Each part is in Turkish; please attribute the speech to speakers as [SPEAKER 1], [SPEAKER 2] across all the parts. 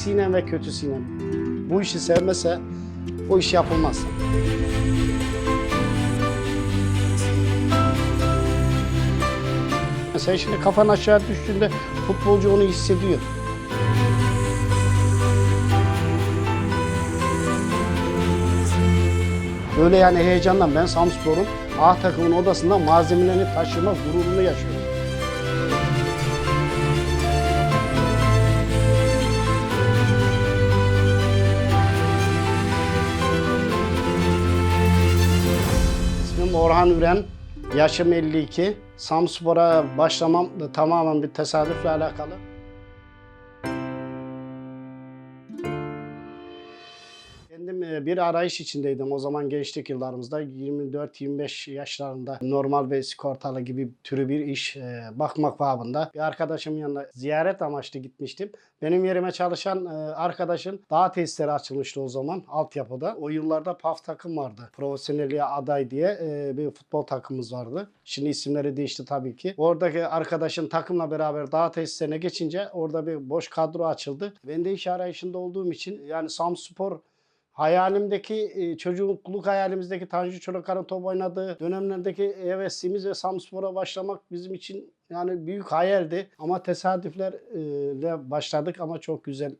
[SPEAKER 1] iyisiyle ve kötüsüyle. Bu işi sevmese o iş yapılmaz. Sen şimdi kafan aşağı düştüğünde futbolcu onu hissediyor. Böyle yani heyecandan ben Samspor'un A takımın odasında malzemelerini taşıma gururunu yaşıyorum. İsmim Orhan Üren, yaşım 52. Samspor'a başlamam tamamen bir tesadüfle alakalı. Kendim e, bir arayış içindeydim o zaman gençlik yıllarımızda 24-25 yaşlarında normal bir sigortalı gibi türü bir iş e, bakmak babında bir arkadaşımın yanına ziyaret amaçlı gitmiştim. Benim yerime çalışan e, arkadaşın dağ tesisleri açılmıştı o zaman altyapıda. O yıllarda PAF takım vardı. Profesyonelliğe aday diye bir futbol takımımız vardı. Şimdi isimleri değişti tabii ki. Oradaki arkadaşın takımla beraber dağ tesislerine geçince orada bir boş kadro açıldı. Ben de iş arayışında olduğum için yani Samspor Hayalimdeki e, çocukluk hayalimizdeki Tanju Çolakar'ın top oynadığı dönemlerdeki hevesimiz ve Samspor'a başlamak bizim için yani büyük hayaldi. Ama tesadüflerle başladık ama çok güzel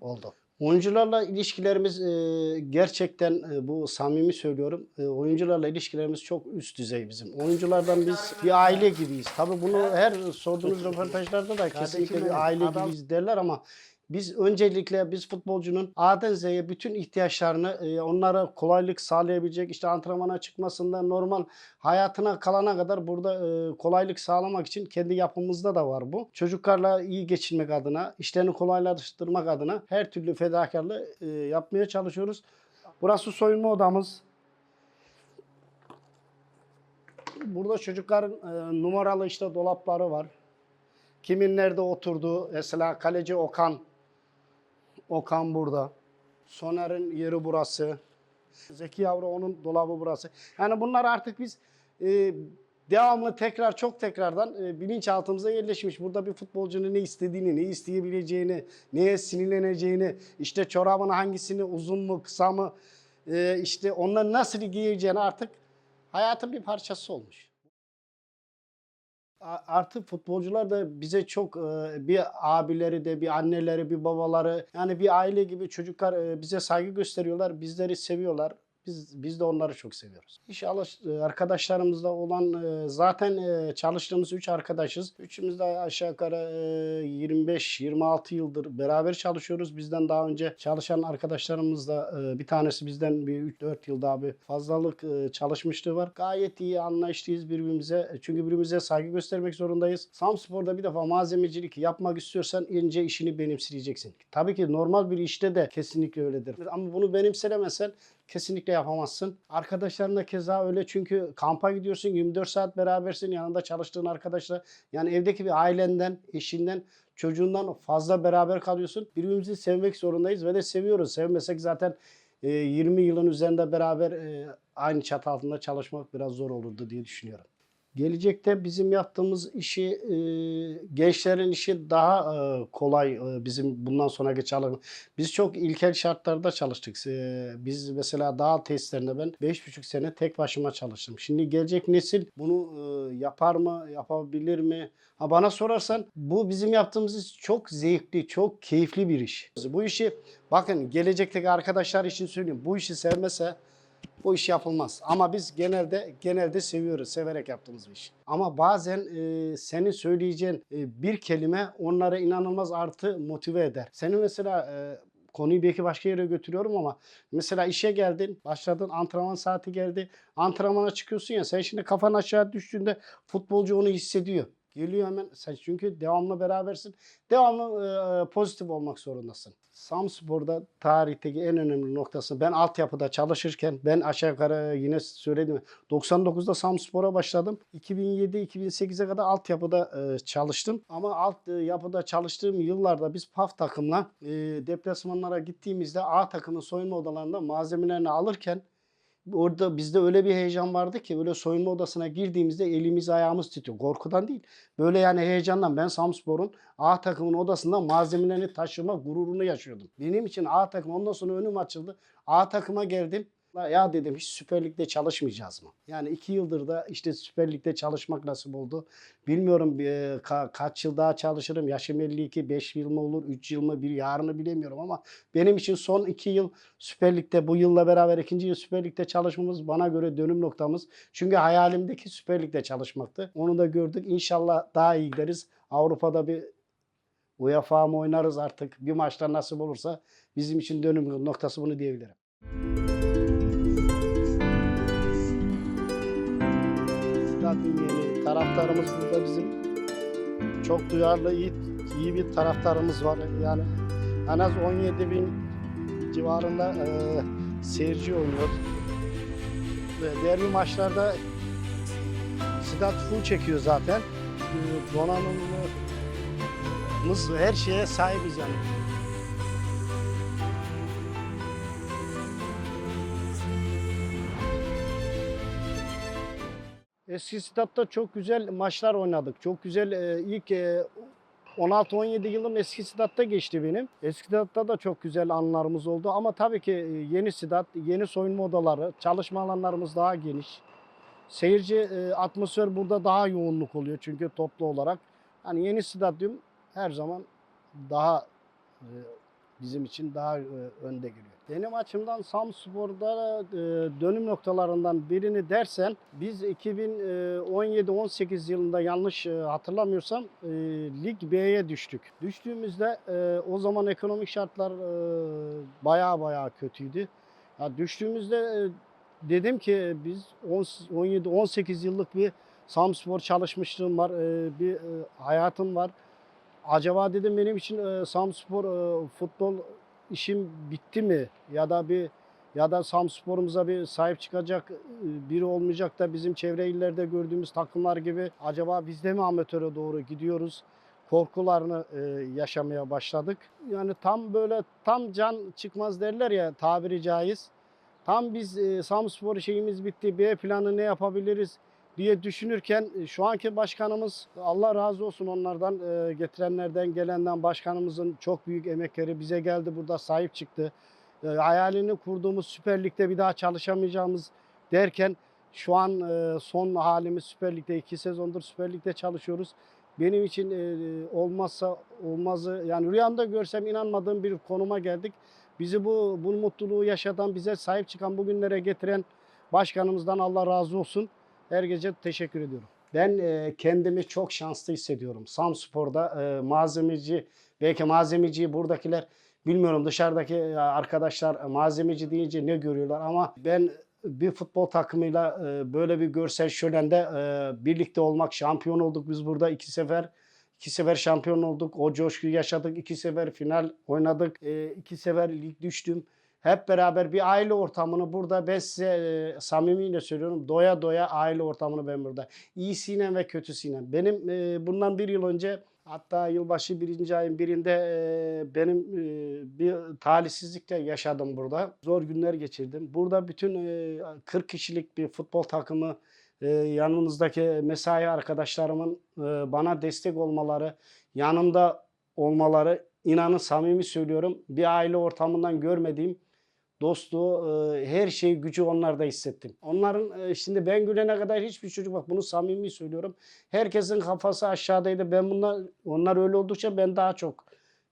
[SPEAKER 1] oldu. Oyuncularla ilişkilerimiz e, gerçekten e, bu samimi söylüyorum. e, oyuncularla ilişkilerimiz çok üst düzey bizim. Oyunculardan biz bir aile gibiyiz. Tabii bunu her sorduğunuz röportajlarda da kesinlikle bir aile gibiyiz derler ama biz öncelikle biz futbolcunun A'dan Z'ye bütün ihtiyaçlarını e, onlara kolaylık sağlayabilecek işte antrenmana çıkmasında normal hayatına kalana kadar burada e, kolaylık sağlamak için kendi yapımızda da var bu. Çocuklarla iyi geçinmek adına, işlerini kolaylaştırmak adına her türlü fedakarlığı e, yapmaya çalışıyoruz. Burası soyunma odamız. Burada çocukların e, numaralı işte dolapları var. Kimin nerede oturduğu, mesela kaleci Okan. Okan burada. Soner'in yeri burası. Zeki Yavru onun dolabı burası. Yani bunlar artık biz e, devamlı tekrar çok tekrardan e, bilinçaltımıza yerleşmiş. Burada bir futbolcunun ne istediğini, ne isteyebileceğini, neye sinirleneceğini, işte çorabın hangisini uzun mu, kısa mı, e, işte onları nasıl giyeceğini artık hayatın bir parçası olmuş. Artık futbolcular da bize çok e, bir abileri de bir anneleri bir babaları yani bir aile gibi çocuklar e, bize saygı gösteriyorlar bizleri seviyorlar biz biz de onları çok seviyoruz. İnşallah e, arkadaşlarımızla olan e, zaten e, çalıştığımız 3 arkadaşız. Üçümüz de aşağı yukarı 25-26 yıldır beraber çalışıyoruz. Bizden daha önce çalışan arkadaşlarımız da bir tanesi bizden bir 3-4 yıl daha bir fazlalık çalışmışlığı var. Gayet iyi anlaştıyız birbirimize. Çünkü birbirimize saygı göstermek zorundayız. Samspor'da bir defa malzemecilik yapmak istiyorsan önce işini benimseyeceksin. Tabii ki normal bir işte de kesinlikle öyledir. Ama bunu benimsemezsen kesinlikle yapamazsın. Arkadaşlarınla keza öyle çünkü kampa gidiyorsun 24 saat berabersin yanında çalıştığın arkadaşla yani evdeki bir ailenden, eşinden, çocuğundan fazla beraber kalıyorsun. Birbirimizi sevmek zorundayız ve de seviyoruz. Sevmesek zaten e, 20 yılın üzerinde beraber e, aynı çatı altında çalışmak biraz zor olurdu diye düşünüyorum. Gelecekte bizim yaptığımız işi e, gençlerin işi daha e, kolay e, bizim bundan sonra geçelim. Biz çok ilkel şartlarda çalıştık. E, biz mesela dağ testlerinde ben 5,5 sene tek başıma çalıştım. Şimdi gelecek nesil bunu e, yapar mı, yapabilir mi? Ha bana sorarsan bu bizim yaptığımız iş çok zevkli, çok keyifli bir iş. Bu işi bakın gelecekteki arkadaşlar için söyleyeyim. Bu işi sevmese bu iş yapılmaz. Ama biz genelde genelde seviyoruz. Severek yaptığımız bir iş. Ama bazen e, senin söyleyeceğin e, bir kelime onlara inanılmaz artı motive eder. Senin mesela e, konuyu belki başka yere götürüyorum ama mesela işe geldin, başladın, antrenman saati geldi. Antrenmana çıkıyorsun ya sen şimdi kafan aşağı düştüğünde futbolcu onu hissediyor. Geliyor hemen sen çünkü devamlı berabersin. Devamlı e, pozitif olmak zorundasın. Samspor'da tarihteki en önemli noktası ben altyapıda çalışırken ben aşağı yukarı yine söyledim 99'da Samspor'a başladım. 2007-2008'e kadar altyapıda e, çalıştım. Ama alt e, çalıştığım yıllarda biz PAF takımla e, deplasmanlara gittiğimizde A takımın soyunma odalarında malzemelerini alırken Orada bizde öyle bir heyecan vardı ki böyle soyunma odasına girdiğimizde elimiz ayağımız titriyor. Korkudan değil. Böyle yani heyecandan ben Samspor'un A takımın odasında malzemelerini taşıma gururunu yaşıyordum. Benim için A takım ondan sonra önüm açıldı. A takıma geldim. Ya dedim hiç Süper Lig'de çalışmayacağız mı? Yani iki yıldır da işte Süper Lig'de çalışmak nasip oldu. Bilmiyorum e, ka- kaç yıl daha çalışırım. Yaşım 52, 5 yıl mı olur, 3 yıl mı, bir yarını bilemiyorum ama benim için son iki yıl Süper Lig'de bu yılla beraber ikinci yıl Süper Lig'de çalışmamız bana göre dönüm noktamız. Çünkü hayalimdeki Süper Lig'de çalışmaktı. Onu da gördük. İnşallah daha iyi gideriz. Avrupa'da bir UEFA mı oynarız artık. Bir maçta nasip olursa bizim için dönüm noktası bunu diyebilirim. Zaten yeni taraftarımız burada bizim çok duyarlı, iyi, iyi bir taraftarımız var. Yani en az 17 bin civarında e, seyirci oynuyor. Ve derbi maçlarda Sidat full çekiyor zaten. E, donanımımız her şeye sahibiz yani. Eski statta çok güzel maçlar oynadık. Çok güzel e, ilk e, 16-17 yılım eski statta geçti benim. Eski statta da çok güzel anılarımız oldu ama tabii ki e, yeni stat, yeni soyunma odaları, çalışma alanlarımız daha geniş. Seyirci e, atmosfer burada daha yoğunluk oluyor çünkü toplu olarak. Hani yeni stadyum her zaman daha e, bizim için daha e, önde geliyor. Benim açımdan Samspor'da e, dönüm noktalarından birini dersen biz 2017-18 yılında yanlış e, hatırlamıyorsam e, Lig B'ye düştük. Düştüğümüzde o zaman ekonomik şartlar baya baya kötüydü. Ya düştüğümüzde dedim ki biz 17-18 yıllık bir Samspor çalışmışlığım var, bir hayatım var. Acaba dedim benim için e, Samspor e, futbol işim bitti mi? Ya da bir ya da Samspor'umuza bir sahip çıkacak e, biri olmayacak da bizim çevre illerde gördüğümüz takımlar gibi acaba biz de mi amatöre doğru gidiyoruz? Korkularını e, yaşamaya başladık. Yani tam böyle tam can çıkmaz derler ya tabiri caiz. Tam biz e, Samspor şeyimiz bitti. B planı ne yapabiliriz? Diye düşünürken e, şu anki başkanımız Allah razı olsun onlardan e, getirenlerden gelenden başkanımızın çok büyük emekleri bize geldi burada sahip çıktı. E, hayalini kurduğumuz Süper Lig'de bir daha çalışamayacağımız derken şu an son halimiz Süper Lig'de iki sezondur Süper Lig'de çalışıyoruz. Benim için olmazsa olmazı yani rüyamda görsem inanmadığım bir konuma geldik. Bizi bu bu mutluluğu yaşatan, bize sahip çıkan bugünlere getiren başkanımızdan Allah razı olsun. Her gece teşekkür ediyorum. Ben e, kendimi çok şanslı hissediyorum. Samspor'da e, malzemeci, belki malzemeciyi buradakiler bilmiyorum dışarıdaki e, arkadaşlar malzemeci deyince ne görüyorlar ama ben bir futbol takımıyla e, böyle bir görsel şölende birlikte olmak, şampiyon olduk biz burada iki sefer. İki sefer şampiyon olduk. O coşkuyu yaşadık. İki sefer final oynadık. İki sefer lig düştüm hep beraber bir aile ortamını burada ben size e, samimiyle söylüyorum doya doya aile ortamını ben burada. İyisiyle ve kötüsüyle. Benim e, bundan bir yıl önce hatta yılbaşı birinci ayın birinde e, benim e, bir talihsizlikle yaşadım burada. Zor günler geçirdim. Burada bütün e, 40 kişilik bir futbol takımı e, yanımızdaki mesai arkadaşlarımın e, bana destek olmaları, yanımda olmaları inanın samimi söylüyorum bir aile ortamından görmediğim dostluğu, her şey gücü onlarda hissettim. Onların şimdi ben gülene kadar hiçbir çocuk bak bunu samimi söylüyorum. Herkesin kafası aşağıdaydı. Ben bunlar onlar öyle oldukça ben daha çok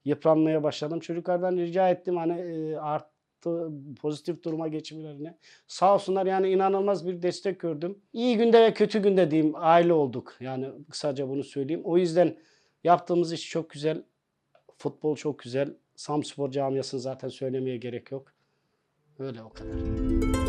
[SPEAKER 1] yıpranmaya başladım. Çocuklardan rica ettim hani e, arttı pozitif duruma geçmelerini. Sağ olsunlar yani inanılmaz bir destek gördüm. İyi günde ve kötü günde diyeyim aile olduk. Yani kısaca bunu söyleyeyim. O yüzden yaptığımız iş çok güzel. Futbol çok güzel. Samspor camiasını zaten söylemeye gerek yok. Öyle o kadar.